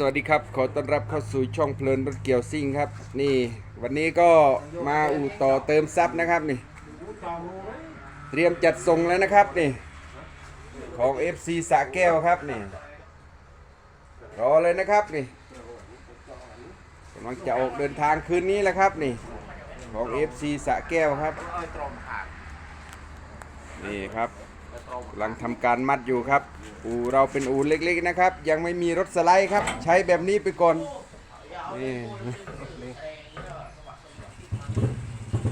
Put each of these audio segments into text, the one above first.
สวัสดีครับ ขอต้อนรับเข้าสู่ช่องเพลินรถเกี่ยวซิ่งครับ นี่ วันนี้ก็มาอู่ต่อเติมซับนะครับนี่ เตรียมจัดส่งแล้วนะครับนี่ ของ FC สะแก้วครับนี่ รอเลยนะครับนี่กำลังจะออกเดินทางคืนนี้แล้วครับนี่ ของ FC สะแก้วครับ นี่ครับ กำลังทำการมัดอยู่ครับ อู่เราเป็นอู่เล็กๆนะครับ ยังไม่มีรถสไลด์ครับ ใช้แบบนี้ไปก่อนนี่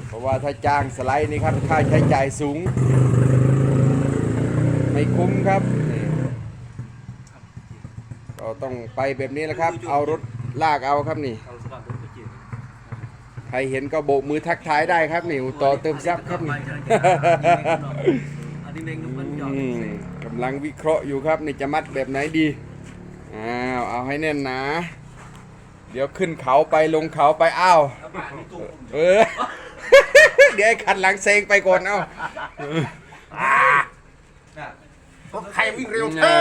เพราะว่าถ้าจ้างสไลด์นี่ครับค่าใช้จ่ายสูง ไม่คุ้มครับนี่ก็ต้องไปแบบนี้แหละครับ เอารถลากเอาครับนี่ใครเห็นก็โบกมือทักทายได้ครับนี่ต่อเติมซับครับนี่อืมกำลังวิเคราะห์อยู่ครับนี่จะมัดแบบไหนดีอ้าวเอาให้แน่นนะ เดี๋ยวขึ้นเขาไปลงเขาไปอ้าวเออ เดี๋ยวไอ้คันหลังเซงไปก่อนเอ้าใครวิ่งเร็วแน่แท้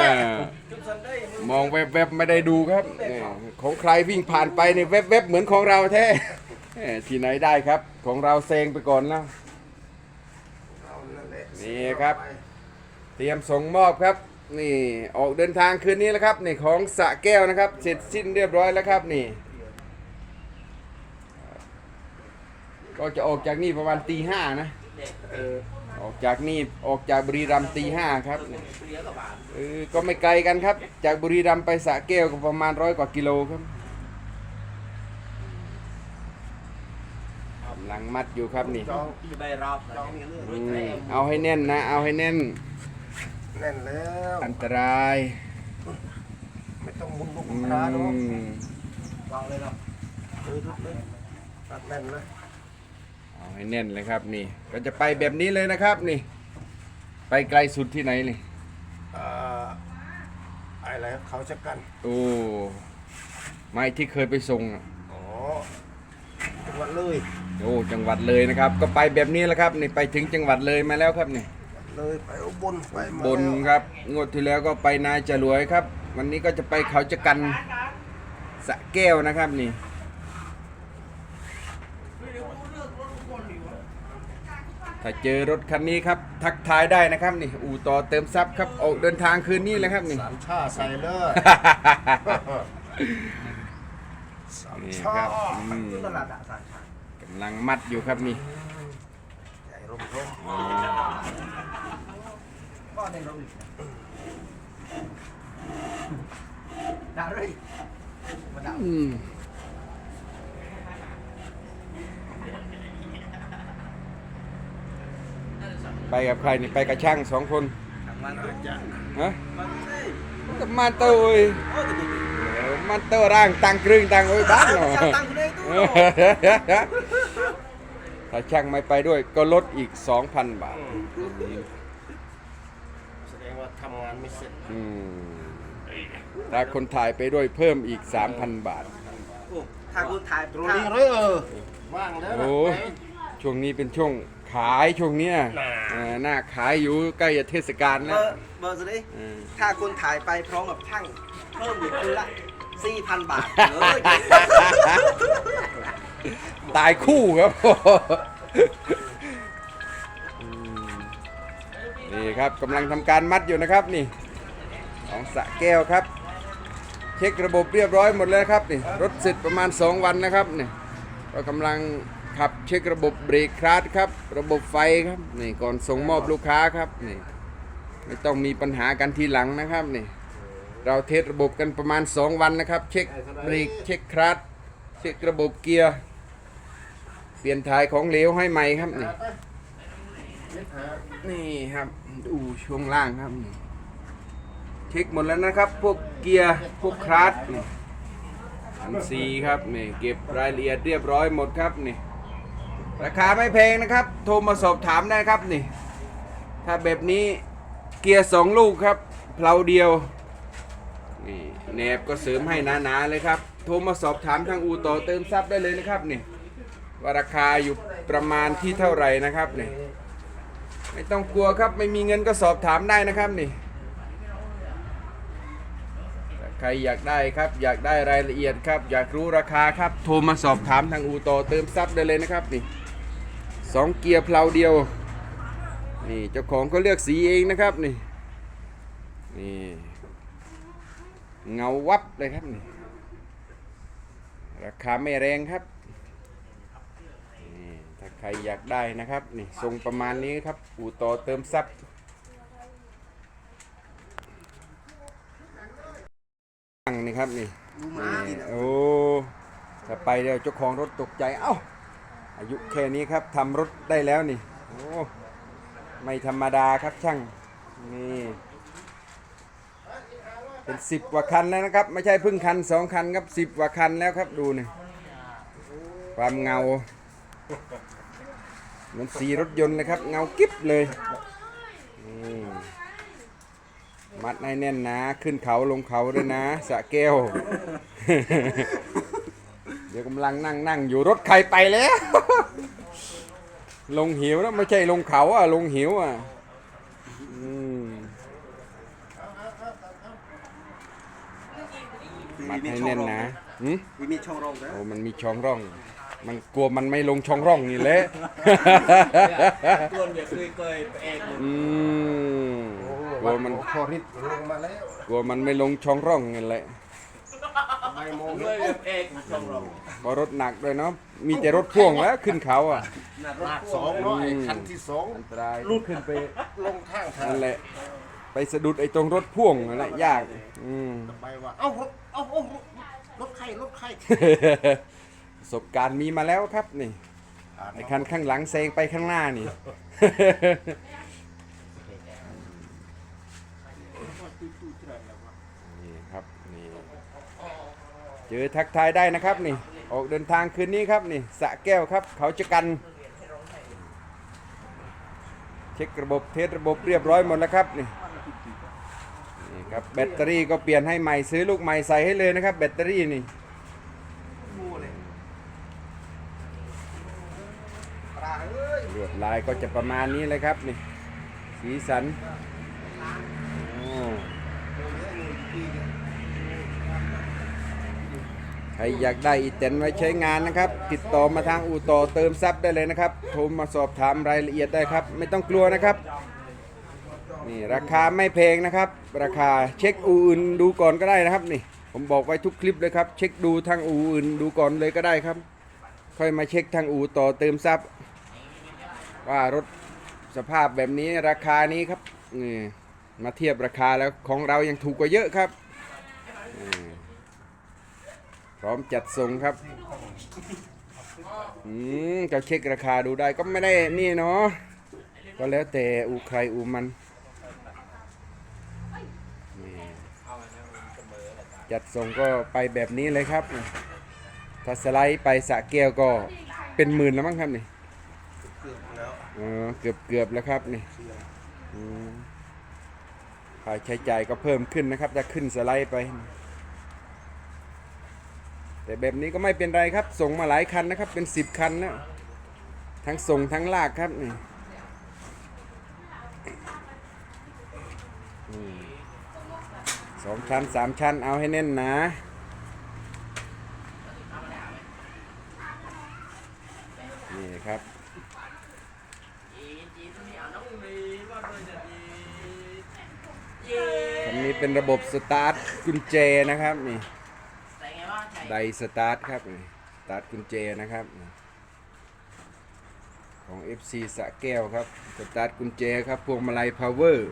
มองแวบๆไม่ได้ดูครับนี่ของใครวิ่งผ่านไปนี่แวบๆเหมือนของเราแท้แหม่ที่ไหนได้ครับ ของเราเซงไปก่อนแล้วนี่ครับ เตรียมส่งมอบครับ นี่ออกเดินทางคืนนี้แล้วครับนี่ของสระแก้วนะครับ เสร็จสิ้นเรียบร้อยแล้วครับนี่ ก็จะออกจากนี่ประมาณตีห้านะออกจากนี่ออกจากบุรีรัมย์ตีห้าครับนี่เออก็ไม่ไกลกันครับ จากบุรีรัมย์ไปสระแก้วก็ประมาณร้อยกว่ากิโลครับกำลังมัดอยู่ครับนี่จองใบรอบจองมีเรื่องอืมเอาให้แน่นนะ เอาให้แน่น แน่นแล้วอันตรายไม่ต้องมุนลูกอืคราเนาะมวางเลยเนาะเออทุกเลยตัดแน่นนะเอาให้แน่นเลยครับนี่ ก็จะไปแบบนี้เลยนะครับนี่ ไปไกลสุดที่ไหนนี่เอ่ออะไรเขาจะกันโอ้ไม่ที่เคยไปส่งอะอ๋อจังหวัดเลยโอ้จังหวัดเลยนะครับ ก็ไปแบบนี้แหละครับ นี่ไปถึงจังหวัดเลยมาแล้วครับนี่ เลยไปอุบลไปมาบนแล้วครับ งวดที่แล้วก็ไปนาจรวยครับ วันนี้ก็จะไปเขาจะกันสระแก้วนะครับนี่ ถ้าเจอรถคันนี้ครับ ทักทายได้นะครับนี่ อู่ต่อเติมซับครับออกเดินทางคืนนี้เลยครับนี่ สามชาใส่เลยสามนี่ชาครับอืมตลาดอะสารชากำลังมัดอยู่ครับนี่ใหญ่ร่มร่ม ก็ในรถด่าเลยมาด่าอืมไปกับใครนี่ไปกับช่างสองคนทางมันตัวจ้ะฮะมันไม่กับมาเตอร์เว้ยโอ้ยตัวตัวเออมาเตอร์ร่างตังครึ่งตังโอ้ยบ้านเนาะ ตั้งคุณได้ตู้ ถ้าช่างไม่ไปด้วยก็ลดอีก 2,000 บาท แสดงว่าทำงานไม่เสร็จอืมถ้าคนถ่ายไปด้วยเพิ่มอีก 3,000 บาท ถ้าคุณถ่ายตรงนี้เลยเออว่างแล้วนะโอ้ยช่วงนี้เป็นช่วงขายช่วงเนี้ยน่าเออหน้าขายอยู่ใกล้จะเทศกาลเบแล้วอร์เบอร์สิเออ ถ้าคุณถ่ายไปพร้อมกับช่างเพิ่มอีกคืนละ4,000 บาทเลย ตายคู่ครับ นี่ครับกำลังทำการมัดอยู่นะครับนี่ของสะแก้วครับ เช็คระบบเรียบร้อยหมดแล้วครับนี่รถเสร็จประมาณ 2 วันนะครับนี่ก็กำลังขับเช็คระบบเบรกคลาสครับ ระบบไฟครับนี่ก่อนส่งมอบลูกค้าครับนี่ไม่ต้องมีปัญหากันทีหลังนะครับนี่เราเทสระบบกันประมาณ 2 วันนะครับ เช็คเบรกเช็คคลาสเช็คระบบเกียร์ ปลี่ยนถ่ายของเหลวให้ใหม่ครับนี่นี่ครับดูช่วงล่างครับนี่เช็คหมดแล้วนะครับ พวกเกียร์พวกคลัตช์นี่อันซีครับนี่เก็บรายละเอียดเรียบร้อยหมดครับนี่ราคาไม่แพงนะครับ โทรมาสอบถามได้ครับนี่ ถ้าแบบนี้เกียร์สองลูกครับเพลาเดียวนี่แหนบก็เสริมให้หนาๆเลยครับ โทรมาสอบถามทางอูต่อเติมซับได้เลยนะครับนี่ ว่าราคาอยู่ประมาณที่เท่าไหร่นะครับนี่ไม่ต้องกลัวครับไม่มีเงินก็สอบถามได้นะครับนี่ราครอยากได้ครับอยากได้รายละเอียดครับ อยากรู้ราคาครับโทรมาสอบถามทางอูโตเติมซับได้เลยนะครับนี่สองเกียร์เพลาเดียวนี่เจ้าของเขาเลือกสีเองนะครับนี่นี่เงาวับเลยครับนี่ราคาไม่แรงครับ รอยากได้นะครับนี่ทรงประมาณนี้ครับ อูโตเติมซับตั้งนี่ครับนี่ดูม้าดิโอ้ถ้าไปเดี๋ยวเจ้าของรถตกใจเอ้าอายุแค่นี้ครับทำรถได้แล้วนี่โอ้ไม่ธรรมดาครับช่างนี่เป็นสิบกว่าคันแล้วนะครับ ไม่ใช่เพิ่งคันสองคันครับสิบกว่าคันแล้วครับดูนี่ความเงา เหมือนสีรถยนต์เลยครับ เงากิ๊บเลยนี่มัดให้แน่นนะ ขึ้นเขาลงเขาด้วยนะ สะแก้ว เดี๋ยวกำลังนั่งนั่งอยู่รถใครไปแล้ว ลงหิวแล้วไม่ใช่ลงเขาอะ ลงหิวอะอืมมัดให้แน่นนะหืมมีมีช่องรองนะโอ้มันมีช่องร่อง มันกลัวมันไม่ลงช่องร่องนี่แหละตัวเนี่ยเคยเคยเอกอืมกลัวมันพอริดลงมาแล้วกลัวมันไม่ลงช่องร่องนี่แหละไม่มองเลยเอกช่องรองเพราะรถหนักด้วยเนาะมีแต่รถพ่วงแล้วขึ้นเขาอะหนักรถสองเนาะไอ้คันที่สองอันตรายลุดขึ้นไปลงข้างทางนั่นแหละ ไปสะดุดไอ้ตรงรถพ่วงนั่นแหละยาก อืม ไปว่าเอ้ารถเอ้าเอ้ารถใครรถใคร ประสบการณ์มีมาแล้วครับนี่ไอ้คันข้างหลังแซงไปข้างหน้านี่ นี่ครับนี่เจอทักทายได้นะครับนี่ ออกเดินทางคืนนี้ครับนี่สระแก้วครับ เขาจะกัน เช็คระบบเทสระบบเรียบร้อยหมดแล้วครับนี่นี่ครับแบตเตอรี่ก็เปลี่ยนให้ใหม่ซื้อลูกใหม่ใส่ให้เลยนะครับ แบตเตอรี่นี่ มูเลย ลายก็จะประมาณนี้เลยครับนี่สีสันใครอยากได้อีเต็นไว้ใช้งานนะครับ ติดต่อมาทางอู่ต่อเติมซับได้เลยนะครับโทรมาสอบถามรายละเอียดได้ครับ ไม่ต้องกลัวนะครับนี่ราคาไม่แพงนะครับ ราคาเช็คอู่อื่นดูก่อนก็ได้นะครับนี่ ผมบอกไว้ทุกคลิปเลยครับ เช็คดูทางอู่อื่นดูก่อนเลยก็ได้ครับ ค่อยมาเช็คทางอู่ต่อเติมซับ ว่ารถสภาพแบบนี้ราคานี้ครับนี่มาเทียบราคาแล้วของเรายังถูกกว่าเยอะครับ พร้อมจัดส่งครับอืมก็เช็คราคาดูได้ก็ไม่ได้นี่เนาะก็แล้วแต่อูใครอูมันจัดส่งก็ไปแบบนี้เลยครับ ถ้าสไลด์ไปสะแก้วก็เป็นหมื่นแล้วมั้งครับนี่ ออเกือบเกือบแล้วครับนี่ค่าใช้จ่ายก็เพิ่มขึ้นนะครับถ้าขึ้นสไลด์ไป แต่แบบนี้ก็ไม่เป็นไรครับ ส่งมาหลายคันนะครับ เป็นสิบคันแล้วทั้งส่งทั้งลากครับนี่สองชั้นสามชั้นเอาให้แน่นนะนี่ครับ อันนี้เป็นระบบสตาร์ทกุญแจนะครับนี่ไดสตาร์ทครับนี่สตาร์ทกุญแจนะครับนี่ของ FC สระแก้วครับสตาร์ทกุญแจครับพวงมาลัยพาวเวอร์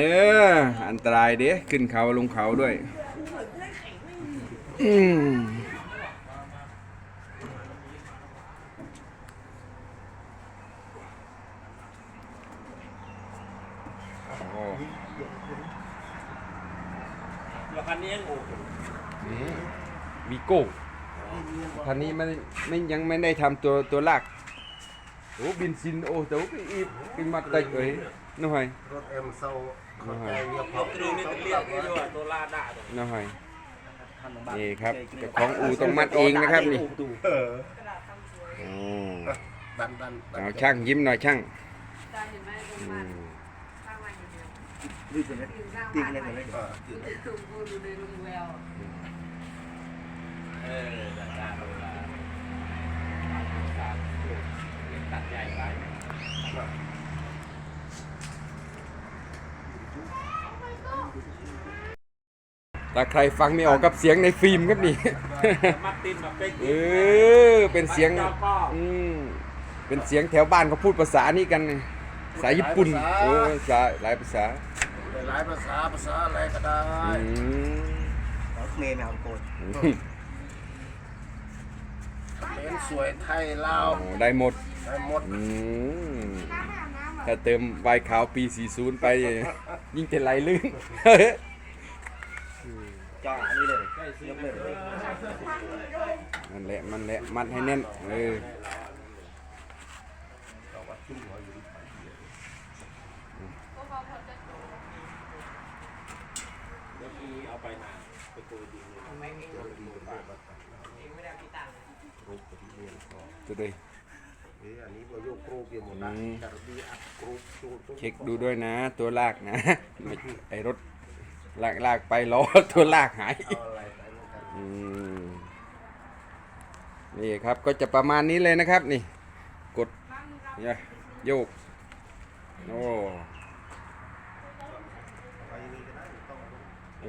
เอออันตรายเด้ขึ้นเขาลงเขาด้วย อืมโอ้แล้วคันนี้ยังโอ้นี่วีโก้คันนี้ไม่ไม่ยังไม่ได้ทำตัวตัวลากโอ้บินซินโอ้แต่ว่าอีกอีกมาตัดเลยน้อยรถเอ็มเซา เข้าใจเงี้ยเอากระดูกนี่เป็นเรียกนี่ด้วยตัวลาด่าตัวน้อยนี่ครับเจ้าของอู่ต้องมัดเองนะครับนี่เออโอ้ดันดันดันเอาช่างยิ้มหน่อยช่างอืมดื้อเลยตีกันเลยกันเลยเออเออด่าด่าตัวลาตัดใหญ่ไป ถ้าใครฟังไม่ออกกับเสียงในฟิล์มครับนี่มัดตินแบบเป๊กเออ เป็นเสียงอืมเป็นเสียงแถวบ้านเขาพูดภาษานี้กันไงภาษาญี่ปุ่นโอ้ภาษาหลายภาษาหลายภาษาภาษาอะไรก็ได้อืมเมย์แมวโกนเป็นสวยไทยลาวโอ้ได้หมดได้หมดอืมถ้าเติมใบขาวปี 40 ไป ยิ่งจะไหลลื่น จ้าอันนี้เลยยกเลย มันแหละมันแหละมัดให้แน่นเออเอาไปนาไปโกยดินตัวเลยนี่อันนี้เรายกครูเกี่ยหมดนะอืมจารบีอัดครูจูดเช็คดูด้วยนะ ตัวลากนะไอรถลากลากไปล้อตัวลากหาย นี่ครับก็จะประมาณนี้เลยนะครับนี่ กดเนี่ยโยก โอ้องเอ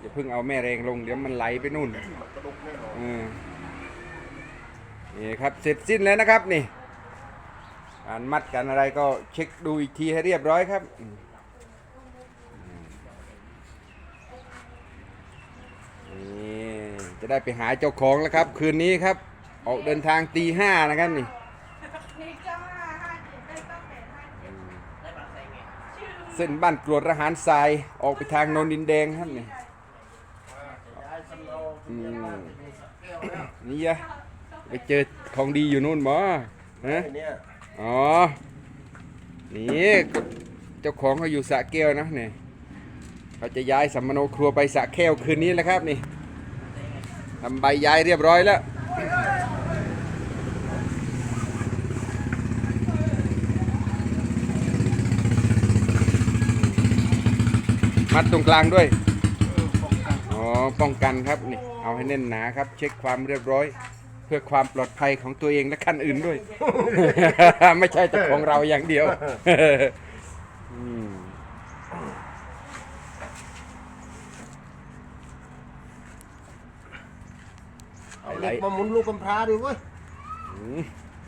อย่าเพิ่งเอาแม่แรงลง เดี๋ยวมันไหลไปนู่นนี่ครับเสร็จสิ้นแล้วนะครับนี่การมัดกันอะไรก็เช็คดูอีกทีให้เรียบร้อยครับอืมนี่ จะได้ไปหาเจ้าของแล้วครับ คืนนี้ครับ ออกเดินทางตีห้านะครับนี่เส้นบ้านกรวดระหารทรายออกไปทางโนนดินแดงครับนี่อืมนี่ยะไปเจอของดีอยู่นู่นบ่ฮะไอ้เนี่ยอ๋อ นี่เจ้าของเขาอยู่สระแก้วนะเนี่ยเขาจะย้ายสัมมโนครัวไปสระแก้วคืนนี้แหล้วครับนี่ ทำใบย้ายเรียบร้อยแล้วมัดตรงกลางด้วย อ๋อ ป้องกันครับนี่ เอาให้แน่นหนาครับ เช็คความเรียบร้อย เพื่อความปลอดภัยของตัวเองและคันอื่นด้วย ไม่ใช่แต่ของเราอย่างเดียว เอาเหล็กมาหมุนลูกกำพร้าดิเว้ยอืม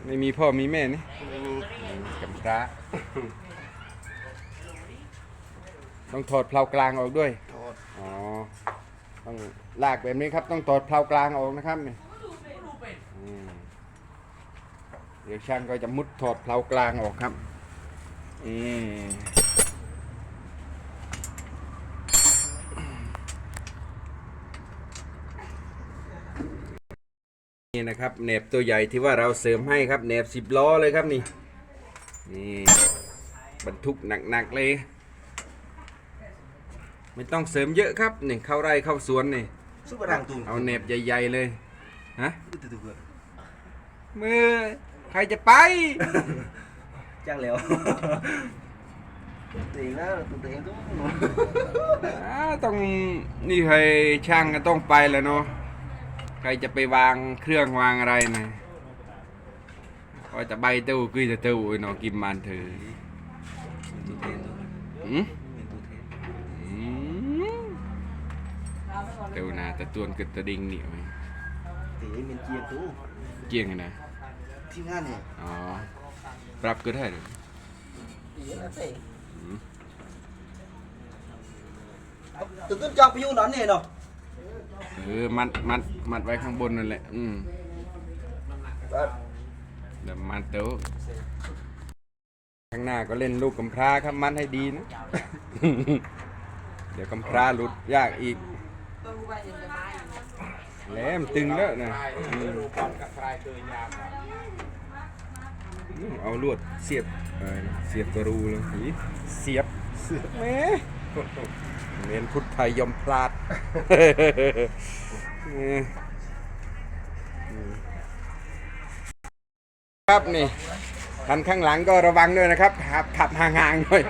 ไม่มีพ่อมีแม่นี่ไม่มีกำพร้าต้องถอดเพลากลางออกด้วย โทษอ๋อ ต้องลากแบบนี้ครับ ต้องถอดเพลากลางออกนะครับนี่อืมเดี๋ยวช่างก็จะมุดถอดเพลากลางออกครับอืม นี่นะครับแหนบตัวใหญ่ที่ว่าเราเสริมให้ครับแหนบสิบล้อเลยครับนี่นี่บรรทุกหนักๆเลย ไม่ต้องเสริมเยอะครับนี่เข้าไร่เข้าสวนนี่ซุปเปอร์ดังตุงเอาเน็บใหญ่ ๆเลยฮะตุ๊กตุ๊กมือใครจะไปจ้างแล้วตีนะตัวเองตุ๊กอ่าต้องนี่ใครช่างก็ต้องไปแล้วเนาะ ใครจะไปวางเครื่องวางอะไรนะก็จะใบตู้กุยจะตู้เนาะกิมมันเถอะหืมหืมเตู้นาแต่ตวนกึดตะดิงเหนียวไหมตีเป็นเจียตู้เกี่ยงไงนะที่งานเนี่ยอ๋อปรับก็ได้เลยตื่นต้นจองไปอยู่นอนเนี่ยเนาะ เออมัดมัดมัดไว้ข้างบนนั่นแหละ อืมเดี๋ยวมัดเดี๋ยวข้างหน้าก็เล่นลูกกำพร้าครับมัดให้ดีนะ เดี๋ยวกำพร้าหลุดยากอีกแหลมตึงแล้วนะอืมเอาลวดเสียบเออเสียบกระรูเลยอีเสียบแหม เมียนพุทธไทยยอมพลาดครับนี่คันข้างหลังก็ระวังด้วยนะครับขับขับห่างๆหน่อย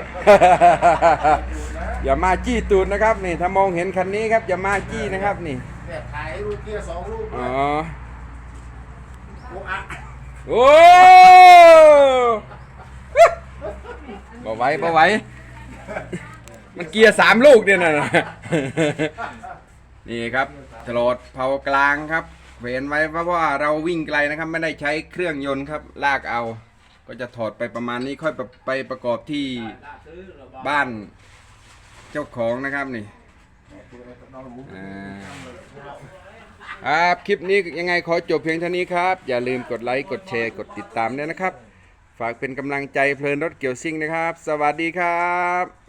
อย่ามาจี้ตูดนะครับนี่ถ้ามองเห็นคันนี้ครับอย่ามาจี้นะครับนี่เนี่ยถ่ายรูปเกียร์สองรูปอ๋อโอ้อะโอ้บ่ไหว้บ่ไหว้ มันเกียร์สามลูกเนี่ยนะ นี่ครับตลอดเผากลางครับเห็นไว้เพราะว่าเราวิ่งไกลนะครับ ไม่ได้ใช้เครื่องยนต์ครับ ลากเอา ก็จะถอดไปประมาณนี้ค่อยไปไปประกอบที่บ้านเจ้าของนะครับนี่ครับคลิปนี้ยังไงขอจบเพียงเท่านี้ครับ อย่าลืมกดไลค์กดแชร์กดติดตามด้วยนะครับ ฝากเป็นกำลังใจเพลินรถเกี่ยวซิ่งนะครับ สวัสดีครับ